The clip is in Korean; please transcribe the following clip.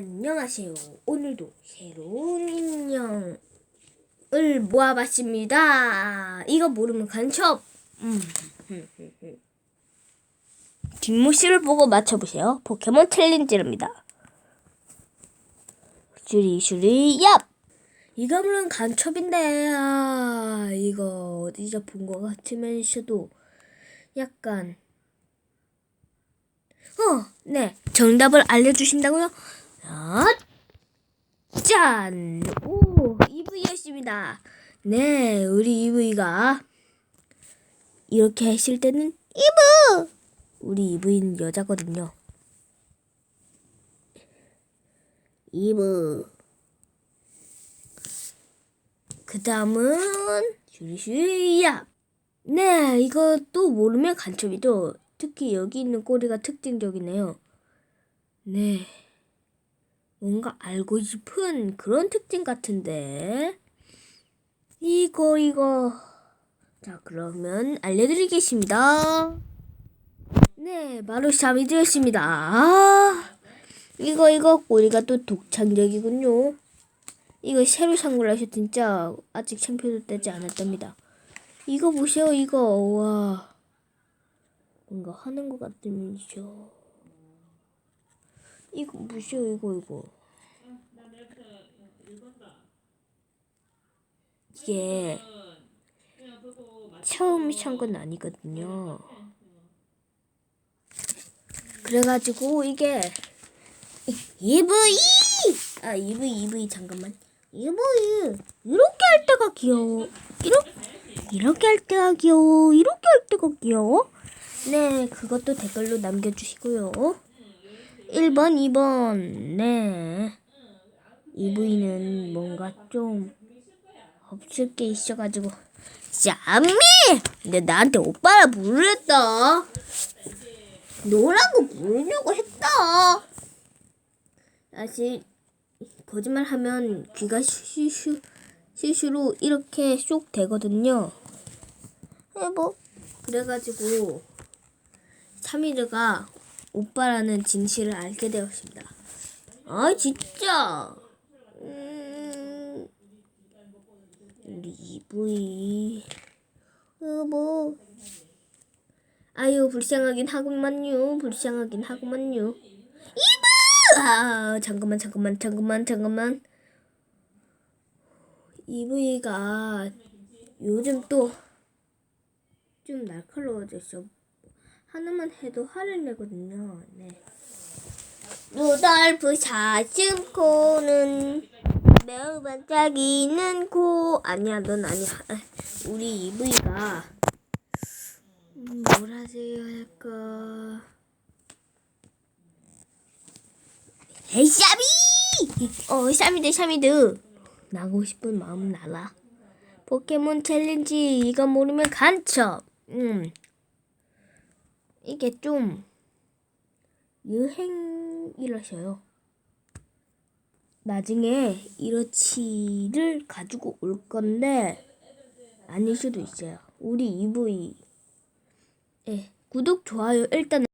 안녕하세요. 오늘도 새로운 인형을 모아봤습니다. 이거 모르면 간첩. 음. 뒷모씨를 보고 맞춰보세요. 포켓몬 챌린지입니다. 슈리 슈리 얍! 이거 물론 간첩인데 아 이거 어디서 본 것 같으면서도 약간 어, 네. 정답을 알려주신다고요? 아, 짠! 오, EV였습니다. 네, 우리 EV가 이렇게 했을 때는 이브! 우리 EV는 여자거든요. 이브. 그 다음은 슈리슈리야. 네, 또 모르면 간첩이죠. 특히 여기 있는 꼬리가 특징적이네요. 네. 뭔가 알고 싶은 그런 특징 같은데. 이거, 이거. 자, 그러면 알려드리겠습니다. 네, 바로 샤미드였습니다. 아, 이거, 이거 꼬리가 또 독창적이군요. 이거 새로 산 거라서 진짜 아직 창표도 떼지 않았답니다. 이거 보세요, 이거. 와. 뭔가 하는 것 같으면서 이거 무시해 이거 이거? 이게 처음 산건 아니거든요. 그래가지고 이게 EV 아 EV EV 잠깐만. EV 이렇게 할 때가 귀여워. 이렇게 이렇게 할 때가 귀여워. 이렇게 할 때가 귀여워. 네, 그것도 댓글로 남겨주시고요. 1번, 2번, 네. EV는 뭔가 좀 없을 게 있어가지고. 짬미! 근데 나한테 오빠라 부르랬다. 너라고 부르려고 했다. 사실, 거짓말하면 귀가 슈슈, 슈슈로 이렇게 쏙 되거든요. 네, 뭐, 그래가지고, 차미르가 오빠라는 진실을 알게 되었습니다. 아 진짜. 음, 우리 이브이. 여보. 아유 불쌍하긴 하구만요. 불쌍하긴 하구만요. 이브! 아 잠깐만 잠깐만 잠깐만 잠깐만. 이브이가 요즘 또 좀 날카로워졌어. 하나만 해도 화를 내거든요. 네. 루돌프 사슴 코는 매우 반짝이는 코. 아니야 넌 아니야. 아, 우리 이브이가 음, 뭘 하세요 할까? 에이 샤미 어 샤미드 샤미드. 나고 싶은 마음은 알아 포켓몬 챌린지 이거 모르면 간첩. 음 이게 좀 유행이라셔요. 나중에 이러치를 가지고 올 건데 아닐 수도 있어요. 우리 EV 예, 구독 좋아요 일단